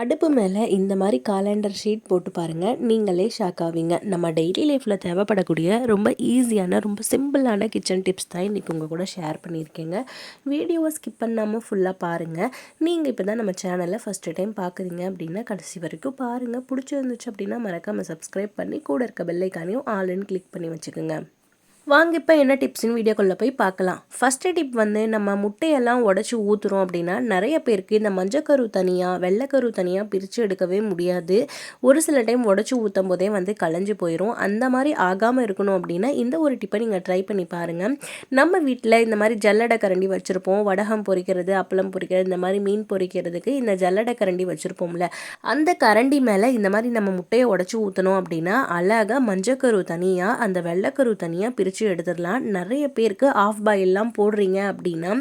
அடுப்பு மேலே இந்த மாதிரி காலண்டர் ஷீட் போட்டு பாருங்கள் நீங்களே ஷாக் ஆவீங்க. நம்ம டெய்லி லைஃப்பில் தேவைப்படக்கூடிய ரொம்ப ஈஸியான ரொம்ப சிம்பிளான கிச்சன் டிப்ஸ் தான் இன்றைக்கி உங்கள் கூட ஷேர் பண்ணியிருக்கேங்க. வீடியோவை ஸ்கிப் பண்ணாமல் ஃபுல்லாக பாருங்கள் நீங்கள் இப்போ தான் நம்ம சேனலில் ஃபஸ்ட்டு டைம் பார்க்குறீங்க அப்படின்னா கடைசி வரைக்கும் பாருங்கள் பிடிச்சிருந்துச்சு அப்படின்னா மறக்காமல் சப்ஸ்கிரைப் பண்ணி கூட இருக்க பெல்லைக்கானையும் ஆல்னு கிளிக் பண்ணி வச்சுக்கோங்க. வாங்க இப்போ என்ன டிப்ஸ்னு வீடியோக்குள்ளே போய் பார்க்கலாம். ஃபஸ்ட்டு டிப் வந்து நம்ம முட்டையெல்லாம் உடச்சி ஊற்றுறோம் அப்படின்னா நிறைய பேருக்கு இந்த மஞ்சக்கரு தனியாக வெள்ளைக்கரு தனியாக பிரித்து எடுக்கவே முடியாது. ஒரு சில டைம் உடச்சி ஊற்றும் போதே வந்து களைஞ்சு போயிடும் அந்த மாதிரி ஆகாமல் இருக்கணும் அப்படின்னா இந்த ஒரு டிப்பை நீங்கள் ட்ரை பண்ணி பாருங்கள் நம்ம வீட்டில் இந்த மாதிரி ஜல்லடை கரண்டி வச்சுருப்போம். வடகம் பொறிக்கிறது அப்பளம் பொறிக்கிறது இந்த மாதிரி மீன் பொறிக்கிறதுக்கு இந்த ஜல்லடை கரண்டி வச்சுருப்போம்ல. அந்த கரண்டி மேலே இந்த மாதிரி நம்ம முட்டையை உடச்சி ஊற்றணும் அப்படின்னா அழகாக மஞ்சக்கரு தனியாக அந்த வெள்ளைக்கரு தனியாக பிரித்து வச்சு எடுத்துடலாம். நிறைய பேருக்கு ஆஃப் பாயில்லாம் போடுறீங்க அப்படின்னா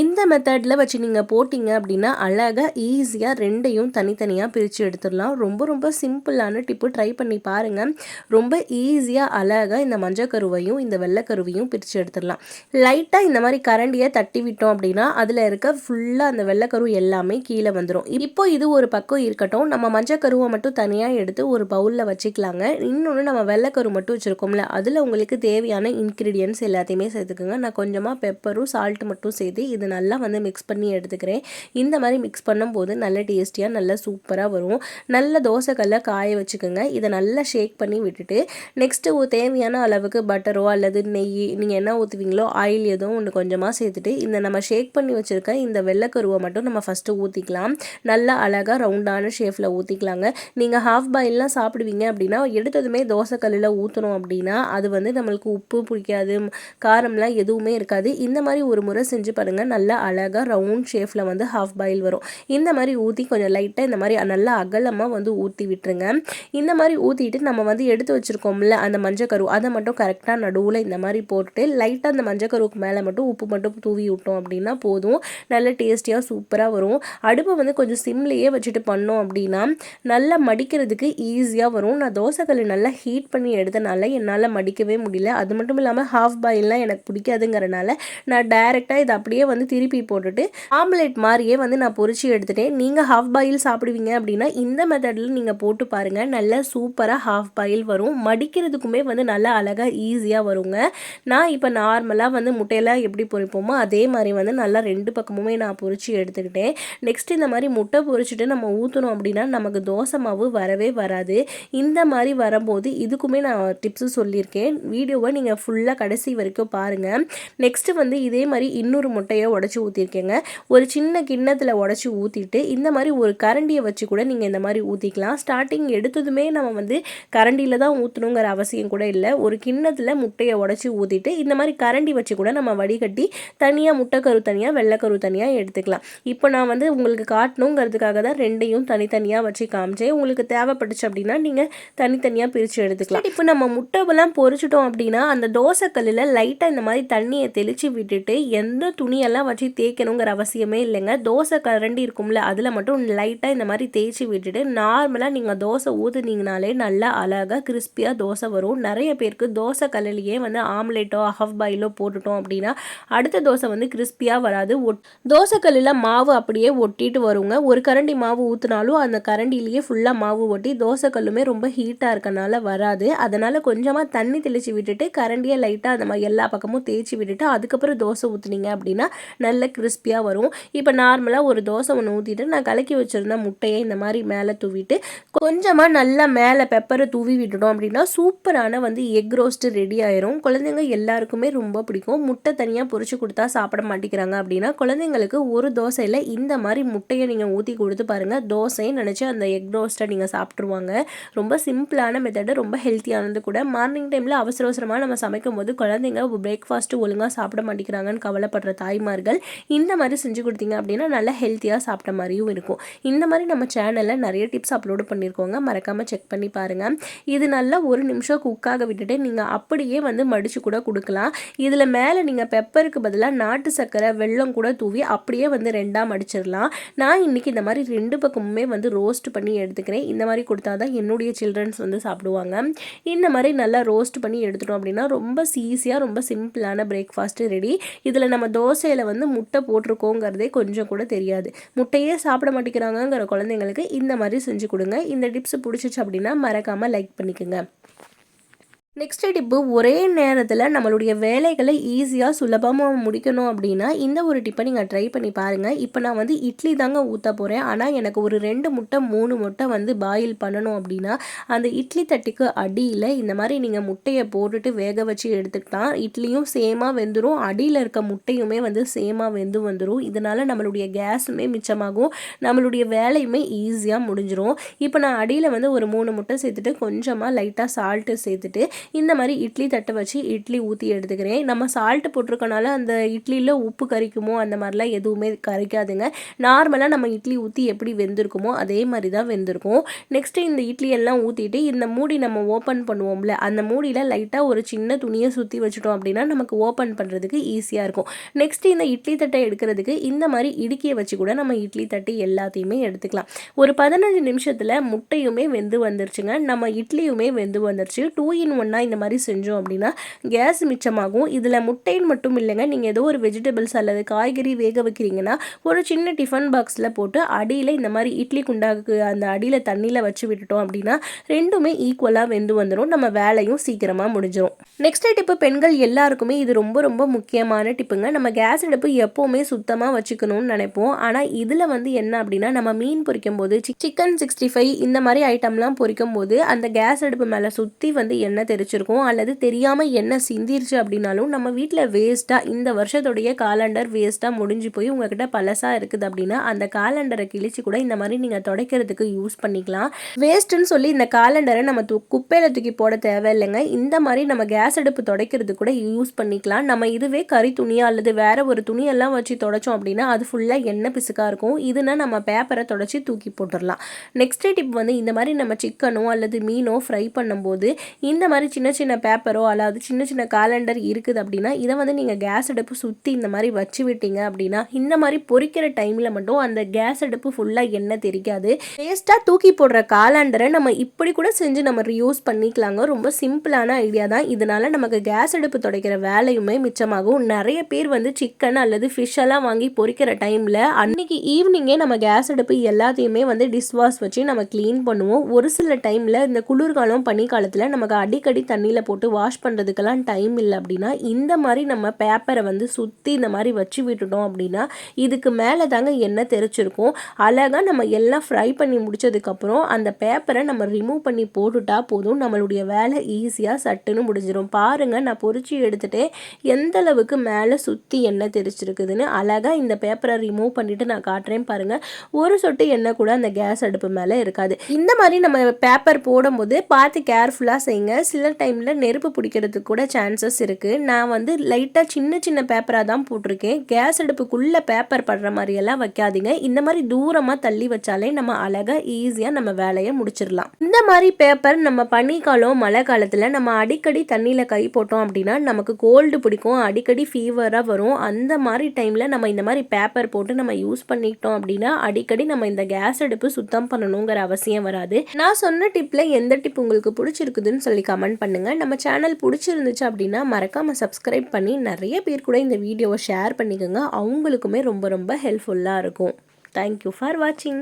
இந்த மெத்தடில் வச்சு நீங்கள் போட்டிங்க அப்படின்னா அழகாக ஈஸியாக ரெண்டையும் தனித்தனியாக பிரித்து எடுத்துடலாம். ரொம்ப ரொம்ப சிம்பிளான டிப்பு ட்ரை பண்ணி பாருங்கள் ரொம்ப ஈஸியாக அழகாக இந்த மஞ்சள் கருவையும் இந்த வெள்ளைக்கருவையும் பிரித்து எடுத்துடலாம். லைட்டாக இந்த மாதிரி கரண்டியை தட்டி விட்டோம் அப்படின்னா அதில் இருக்க ஃபுல்லாக அந்த வெள்ளைக்கரு எல்லாமே கீழே வந்துடும் இப்போ இது ஒரு பக்கம் இருக்கட்டும். நம்ம மஞ்சள் கருவை மட்டும் தனியாக எடுத்து ஒரு பவுலில் வச்சுக்கலாங்க. இன்னொன்று நம்ம வெள்ளைக்கரு மட்டும் வச்சுருக்கோம்ல அதில் உங்களுக்கு தேவையான இன்க்ரீடியன்ஸ் எல்லாத்தையுமே சேர்த்துக்கோங்க. நான் கொஞ்சமாக பெப்பரும் சால்ட் மட்டும் சேர்த்து இது நல்லா வந்து மிக்ஸ் பண்ணி எடுத்துக்கிறேன். இந்த மாதிரி மிக்ஸ் பண்ணும்போது நல்ல டேஸ்டியாக நல்லா சூப்பராக வரும். நல்ல தோசைக்கல்ல காய வச்சுக்கோங்க. இதை நல்லா ஷேக் பண்ணி விட்டுட்டு நெக்ஸ்ட்டு தேவையான அளவுக்கு பட்டரோ அல்லது நெய் நீங்கள் என்ன ஊற்றுவீங்களோ ஆயில் எதுவும் ஒன்று கொஞ்சமாக சேர்த்துட்டு இந்த நம்ம ஷேக் பண்ணி வச்சுருக்க இந்த வெள்ளைக்கருவை மட்டும் நம்ம ஃபஸ்ட்டு ஊற்றிக்கலாம் நல்லா அழகாக ரவுண்டான ஷேஃபில் ஊற்றிக்கலாங்க நீங்கள் ஹாஃப் பாயில்லாம் சாப்பிடுவீங்க அப்படின்னா எடுத்ததுமே தோசைக்கல்லில் ஊற்றணும் அப்படின்னா அது வந்து நம்மளுக்கு உப்பு பிடிக்காது காரம்லாம் எதுவுமே இருக்காது. இந்த மாதிரி ஒரு முறை செஞ்சு பாருங்கள் நல்லா அழகாக ரவுண்ட் ஷேஃபில் வந்து ஹாஃப் பாயில் வரும். இந்த மாதிரி ஊற்றி கொஞ்சம் லைட்டாக இந்த மாதிரி நல்லா அகலமாக வந்து ஊற்றி விட்டுருங்க. இந்த மாதிரி ஊற்றிட்டு நம்ம வந்து எடுத்து வச்சுருக்கோம்ல அந்த மஞ்சக்கரு அதை மட்டும் கரெக்டாக நடுவில் இந்த மாதிரி போட்டுட்டு லைட்டாக அந்த மஞ்சக்கருவுக்கு மேலே மட்டும் உப்பு மட்டும் தூவி விட்டோம் அப்படின்னா போதும். நல்ல டேஸ்டியாக சூப்பராக வரும். அடுப்பை வந்து கொஞ்சம் சிம்லேயே வச்சுட்டு பண்ணோம் அப்படின்னா நல்லா மடிக்கிறதுக்கு ஈஸியாக வரும். நான் தோசைக்கல் நல்லா ஹீட் பண்ணி எடுத்தனால என்னால் மடிக்கவே முடியல. அது மட்டும் இல்லாமல் ஹாஃப் பாயில்லாம் எனக்கு பிடிக்காதுங்கிறனால நான் டைரெக்டாக இதை அப்படியே வந்து திருப்பி போட்டுட்டு ஆம்லெட் மாதிரியே வந்து நான் பொறிச்சு எடுத்துட்டேன். நீங்கள் ஹாஃப் பாயில் சாப்பிடுவீங்க அப்படின்னா இந்த மெத்தடில் நீங்கள் போட்டு பாருங்கள் நல்லா சூப்பராக ஹாஃப் பாயில் வரும். மடிக்கிறதுக்குமே வந்து நல்லா அழகாக ஈஸியாக வருங்க. நான் இப்போ நார்மலாக வந்து முட்டையெல்லாம் எப்படி பொறிப்போமோ அதே மாதிரி வந்து நல்லா ரெண்டு பக்கமுமே நான் பொறிச்சு எடுத்துக்கிட்டேன். நெக்ஸ்ட் இந்த மாதிரி முட்டை பொறிச்சிட்டு நம்ம ஊற்றணும் அப்படின்னா நமக்கு தோசை மாவு வரவே வராது. இந்த மாதிரி வரும்போது இதுக்குமே நான் டிப்ஸு சொல்லியிருக்கேன். வீடியோவை நீங்கள் ஃபுல்லாக கடைசி வரைக்கும் பாருங்கள் நெக்ஸ்ட்டு வந்து இதே மாதிரி இன்னொரு முட்டையை உடச்சி ஊற்றிருக்கேங்க ஒரு சின்ன கிண்ணத்தில் உடச்சி ஊற்றிட்டு இந்த மாதிரி ஒரு கரண்டியை வச்சு கூட நீங்கள் இந்த மாதிரி ஊற்றிக்கலாம் ஸ்டார்டிங் எடுத்ததுமே நம்ம வந்து கரண்டியில் தான் ஊற்றணுங்கிற அவசியம் கூட இல்லை. ஒரு கிண்ணத்தில் முட்டையை உடச்சி ஊற்றிட்டு இந்த மாதிரி கரண்டி வச்சு கூட நம்ம வடிகட்டி தனியாக முட்டைக்கரு தனியாக வெள்ளைக்கரு தனியாக எடுத்துக்கலாம். இப்போ நான் வந்து உங்களுக்கு காட்டணுங்கிறதுக்காக தான் ரெண்டையும் தனித்தனியாக வச்சு காமிச்சேன். உங்களுக்கு தேவைப்பட்டுச்சு அப்படின்னா நீங்கள் தனித்தனியாக பிரித்து எடுத்துக்கலாம். இப்போ நம்ம முட்டைலாம் பொறிச்சிட்டோம் அப்படின்னா அந்த தோசைக்கல்லில் லைட்டாக இந்த மாதிரி தண்ணியை தெளித்து விட்டுட்டு எந்த துணியெல்லாம் வச்சு தேய்க்கணுங்கிற அவசியமே இல்லைங்க. தோசை கரண்டி இருக்கும்ல அதில் மட்டும் லைட்டாக இந்த மாதிரி தேய்ச்சி விட்டுட்டு நார்மலாக நீங்கள் தோசை ஊற்றுனீங்கனாலே நல்லா அழகாக கிறிஸ்பியாக தோசை வரும். நிறைய பேருக்கு தோசை கல்லிலேயே வந்து ஆம்லேட்டோ ஹஃப் பாயிலோ போட்டுட்டோம் அப்படின்னா அடுத்த தோசை வந்து கிறிஸ்பியாக வராது. ஒட் தோசை கல்லில் மாவு அப்படியே ஒட்டிட்டு வருங்க. ஒரு கரண்டி மாவு ஊற்றினாலும் அந்த கரண்டிலேயே ஃபுல்லாக மாவு ஒட்டி தோசை கல்லுமே ரொம்ப ஹீட்டாக இருக்கனால வராது. அதனால் கொஞ்சமாக தண்ணி தெளித்து விட்டுட்டு அப்படியே லைட்டாக அந்த மாதிரி எல்லா பக்கமும் தேய்ச்சி விட்டுட்டு அதுக்கப்புறம் தோசை ஊற்றுனீங்க அப்படின்னா நல்ல கிறிஸ்பியாக வரும். இப்போ நார்மலாக ஒரு தோசை ஒன்று ஊற்றிட்டு நான் கலக்கி வச்சுருந்த முட்டையை இந்த மாதிரி மேலே தூவிட்டு கொஞ்சமாக நல்லா மேலே பெப்பரை தூவி விட்டுட்டோம் அப்படின்னா சூப்பரான வந்து எக் ரோஸ்ட்டு ரெடி ஆயிரும். குழந்தைங்க எல்லாருக்குமே ரொம்ப பிடிக்கும். முட்டை தனியாக பொறிச்சு கொடுத்தா சாப்பிட மாட்டேங்கிறாங்க அப்படின்னா குழந்தைங்களுக்கு ஒரு தோசையில் இந்த மாதிரி முட்டையை நீங்கள் ஊற்றி கொடுத்து பாருங்கள் தோசைன்னு நினச்சி அந்த எக் ரோஸ்ட்டை நீங்கள் சாப்பிட்ருவாங்க ரொம்ப சிம்பிளான மெத்தடு ரொம்ப ஹெல்த்தியானது கூட. மார்னிங் டைமில் அவசர அவசரமாக நம்ம சமைக்கும் போது குழந்தைங்க பிரேக்ஃபாஸ்ட்டு ஒழுங்காக சாப்பிட மாட்டேங்கிறாங்கன்னு கவலைப்படுற தாய்மார்கள் இந்த மாதிரி செஞ்சு கொடுத்தீங்க அப்படின்னா நல்லா ஹெல்த்தியாக சாப்பிட்ட மாதிரியும் இருக்கும். இந்த மாதிரி நம்ம சேனலில் நிறைய டிப்ஸ் அப்லோடு பண்ணியிருக்கோங்க மறக்காமல் செக் பண்ணி பாருங்கள் இது நல்லா ஒரு நிமிஷம் குக்காக விட்டுட்டு நீங்கள் அப்படியே வந்து மடித்து கூட கொடுக்கலாம். இதில் மேலே நீங்கள் பெப்பருக்கு பதிலாக நாட்டு சர்க்கரை வெள்ளம் கூட தூவி அப்படியே வந்து ரெண்டாக மடிச்சிடலாம். நான் இன்றைக்கி இந்த மாதிரி ரெண்டு பக்கமுமே வந்து ரோஸ்ட் பண்ணி எடுத்துக்கிறேன். இந்த மாதிரி கொடுத்தா தான் என்னுடைய சில்ட்ரன்ஸ் வந்து சாப்பிடுவாங்க. இந்த மாதிரி நல்லா ரோஸ்ட் பண்ணி எடுத்துட்டோம் அப்படின்னா ரொம்ப ரொம்ப ஈஸியாக ரொம்ப சிம்பிளான பிரேக்ஃபாஸ்ட்டு ரெடி இதில் நம்ம தோசையில் வந்து முட்டை போட்டிருக்கோங்கிறதே கொஞ்சம் கூட தெரியாது. முட்டையே சாப்பிட மாட்டேங்கிறாங்கங்கிற குழந்தைங்களுக்கு இந்த மாதிரி செஞ்சு கொடுங்க. இந்த டிப்ஸ் பிடிச்சிச்சு அப்படின்னா மறக்காமல் லைக் பண்ணிக்கோங்க. நெக்ஸ்ட் டிப்பு ஒரே நேரத்தில் நம்மளுடைய வேலைகளை ஈஸியாக சுலபமாக முடிக்கணும் அப்படின்னா இந்த ஒரு டிப்பை நீங்கள் ட்ரை பண்ணி பாருங்கள் இப்போ நான் வந்து இட்லி தாங்க ஊற்ற போகிறேன் ஆனால் எனக்கு ஒரு ரெண்டு முட்டை மூணு முட்டை வந்து பாயில் பண்ணணும் அப்படின்னா அந்த இட்லி தட்டிக்கு அடியில் இந்த மாதிரி நீங்கள் முட்டையை போட்டுட்டு வேக வச்சு எடுத்துக்கிட்டால் இட்லியும் சேமாக வெந்துடும் அடியில் இருக்க முட்டையுமே வந்து சேமாக வெந்து வந்துடும் இதனால் நம்மளுடைய கேஸுமே மிச்சமாகும். நம்மளுடைய வேலையுமே ஈஸியாக முடிஞ்சிடும் இப்போ நான் அடியில் வந்து ஒரு மூணு முட்டை சேர்த்துட்டு கொஞ்சமாக லைட்டாக சால்ட்டு சேர்த்துட்டு இந்த மாதிரி இட்லி தட்டை வச்சு இட்லி ஊற்றி எடுத்துக்கிறேன். நம்ம சால்ட்டு போட்டிருக்கனால அந்த இட்லியில் உப்பு கறிக்குமோ அந்த மாதிரிலாம் எதுவுமே கறிக்காதுங்க நார்மலாக நம்ம இட்லி ஊற்றி எப்படி வெந்திருக்குமோ அதே மாதிரி தான் வெந்திருக்கும். நெக்ஸ்ட்டு இந்த இட்லி எல்லாம் ஊற்றிட்டு இந்த மூடி நம்ம ஓப்பன் பண்ணுவோம்ல அந்த மூடியில் லைட்டாக ஒரு சின்ன துணியை சுற்றி வச்சுட்டோம் அப்படின்னா நமக்கு ஓப்பன் பண்ணுறதுக்கு ஈஸியாக இருக்கும். நெக்ஸ்ட்டு இந்த இட்லி தட்டை எடுக்கிறதுக்கு இந்த மாதிரி இடுக்கியை வச்சு கூட நம்ம இட்லி தட்டு எல்லாத்தையுமே எடுத்துக்கலாம். ஒரு பதினஞ்சு நிமிஷத்தில் முட்டையுமே வெந்து வந்துருச்சுங்க. நம்ம இட்லியுமே வெந்து வந்துருச்சு. டூ இன் ஒன் பண்ணால் இந்த மாதிரி செஞ்சோம் அப்படின்னா கேஸ் மிச்சமாகும். இதில் முட்டைன்னு மட்டும் இல்லைங்க. நீங்கள் ஏதோ ஒரு வெஜிடபிள்ஸ் அல்லது காய்கறி வேக வைக்கிறீங்கன்னா ஒரு சின்ன டிஃபன் பாக்ஸில் போட்டு அடியில் இந்த மாதிரி இட்லி குண்டாக்கு அந்த அடியில் தண்ணியில் வச்சு விட்டுட்டோம் அப்படின்னா ரெண்டுமே ஈக்குவலாக வெந்து வந்துடும் நம்ம வேலையும் சீக்கிரமாக முடிஞ்சிடும் நெக்ஸ்ட் டிப்பு பெண்கள் எல்லாருக்குமே இது ரொம்ப ரொம்ப முக்கியமான டிப்புங்க நம்ம கேஸ் அடுப்பு எப்போவுமே சுத்தமாக வச்சுக்கணும்னு நினைப்போம். ஆனால் இதில் வந்து என்ன அப்படின்னா நம்ம மீன் பொரிக்கும் போது சிக்கன் சிக்ஸ்டி ஃபைவ் இந்த மாதிரி ஐட்டம்லாம் பொரிக்கும் போது அந்த கேஸ் அடுப்பு மேலே சுற்றி வந்து எண்ணெய் தெரிச்சிருக்கோம் அல்லது தெரியாமல் என்ன சிந்திருச்சு அப்படின்னாலும் நம்ம வீட்டில் வேஸ்ட்டாக இந்த வருஷத்துடைய காலண்டர் வேஸ்ட்டாக முடிஞ்சு போய் உங்ககிட்ட பழசாக இருக்குது அப்படின்னா அந்த காலண்டரை கிழிச்சு கூட இந்த மாதிரி நீங்கள் துடைக்கிறதுக்கு யூஸ் பண்ணிக்கலாம். வேஸ்ட்டுன்னு சொல்லி இந்த காலண்டரை நம்ம தூ குப்பையில் தூக்கி போட தேவையில்லைங்க. இந்த மாதிரி நம்ம கேஸ் அடுப்பு துடைக்கிறது கூட யூஸ் பண்ணிக்கலாம். நம்ம இதுவே கறி துணியா அல்லது வேற ஒரு துணியெல்லாம் வச்சு தொடச்சோம் அப்படின்னா அது ஃபுல்லாக எண்ணெய் பிசுக்காக இருக்கும். இதுனா நம்ம பேப்பரை தொடச்சி தூக்கி போட்டுடலாம். நெக்ஸ்ட் டிப் வந்து இந்த மாதிரி நம்ம சிக்கனோ அல்லது மீனோ ஃப்ரை பண்ணும்போது இந்த மாதிரி சின்ன சின்ன பேப்பரோ அல்லது சின்ன சின்ன காலண்டர் இருக்குது அப்படின்னா இதை வந்து நீங்கள் கேஸ் அடுப்பு சுற்றி இந்த மாதிரி வச்சு விட்டீங்க அப்படின்னா இந்த மாதிரி பொறிக்கிற டைமில் மட்டும் அந்த கேஸ் அடுப்பு ஃபுல்லாக எண்ணெய் தெரிக்காது. வேஸ்ட்டாக தூக்கி போடுற காலண்டரை நம்ம இப்படி கூட செஞ்சு நம்ம ரியூஸ் பண்ணிக்கலாங்க. ரொம்ப சிம்பிளான ஐடியா தான். இதனால் நமக்கு கேஸ் அடுப்பு துடைக்கிற வேலையுமே மிச்சமாகும். நிறைய பேர் வந்து சிக்கன் அல்லது ஃபிஷ் எல்லாம் வாங்கி பொறிக்கிற டைமில் அன்னைக்கு ஈவினிங்கே நம்ம கேஸ் அடுப்பு எல்லாத்தையுமே வந்து டிஷ்வாஷ் வச்சு நம்ம க்ளீன் பண்ணுவோம். ஒரு சில டைமில் இந்த குளிர்காலம் பனிக்காலத்தில் நமக்கு அடிக்கடி தண்ணியில் போட்டு வாஷ் பண்ணுறதுக்கெல்லாம் டைம் இல்லை அப்படின்னா இந்த மாதிரி நம்ம பேப்பரை வந்து சுற்றி இந்த மாதிரி வச்சு விட்டுட்டோம் அப்படின்னா இதுக்கு மேலே தாங்க எண்ணெய் தெரிச்சிருக்கும் அழகாக நம்ம எல்லாம் ஃப்ரை பண்ணி முடிச்சதுக்கப்புறம் அந்த பேப்பரை நம்ம ரிமூவ் பண்ணி போட்டுட்டா போதும். நம்மளுடைய வேலை ஈஸியாக சட்டுன்னு முடிஞ்சிடும் பாருங்கள் நான் பொறிச்சு எடுத்துகிட்டே எந்த அளவுக்கு மேலே சுற்றி எண்ணெய் தெரிச்சிருக்குதுன்னு அழகாக இந்த பேப்பரை ரிமூவ் பண்ணிவிட்டு நான் காட்டுறேன் பாருங்கள் ஒரு சொட்டு எண்ணெய் கூட அந்த கேஸ் அடுப்பு மேலே இருக்காது. இந்த மாதிரி நம்ம பேப்பர் போடும்போது பார்த்து கேர்ஃபுல்லாக செய்யுங்க சில டைமில் நெருப்பு பிடிக்கிறதுக்கு கூட சான்சஸ் இருக்குது நான் வந்து லைட்டாக சின்ன சின்ன பேப்பராக தான் போட்டிருக்கேன். கேஸ் அடுப்புக்குள்ளே பேப்பர் படுற மாதிரியெல்லாம் வைக்காதீங்க. இந்த மாதிரி தூரமாக தள்ளி வச்சாலே நம்ம அழகாக ஈஸியாக நம்ம வேலையை முடிச்சிடலாம். இந்த மாதிரி பேப்பர் நம்ம பனிக்காலம் மழை காலத்தில் நம்ம அடிக்கடி தண்ணியில் கை போட்டோம் அப்படின்னா நமக்கு கோல்டு பிடிக்கும் அடிக்கடி ஃபீவராக வரும். அந்த மாதிரி டைமில் நம்ம இந்த மாதிரி பேப்பர் போட்டு நம்ம யூஸ் பண்ணிக்கிட்டோம் அப்படின்னா அடிக்கடி நம்ம இந்த கேஸ் அடுப்பு சுத்தம் பண்ணணுங்கிற அவசியம் வராது. நான் சொன்ன டிப்பில் எந்த டிப் உங்களுக்கு பிடிச்சிருக்குதுன்னு சொல்லி கமெண்ட் கமெண்ட் பண்ணுங்கள் நம்ம சேனல் பிடிச்சிருந்துச்சு அப்படின்னா மறக்காமல் சப்ஸ்கிரைப் பண்ணி நிறைய பேர் கூட இந்த வீடியோவை ஷேர் பண்ணிக்கோங்க. அவங்களுக்குமே ரொம்ப ரொம்ப ஹெல்ப்ஃபுல்லாக இருக்கும். தேங்க்யூ ஃபார் வாட்சிங்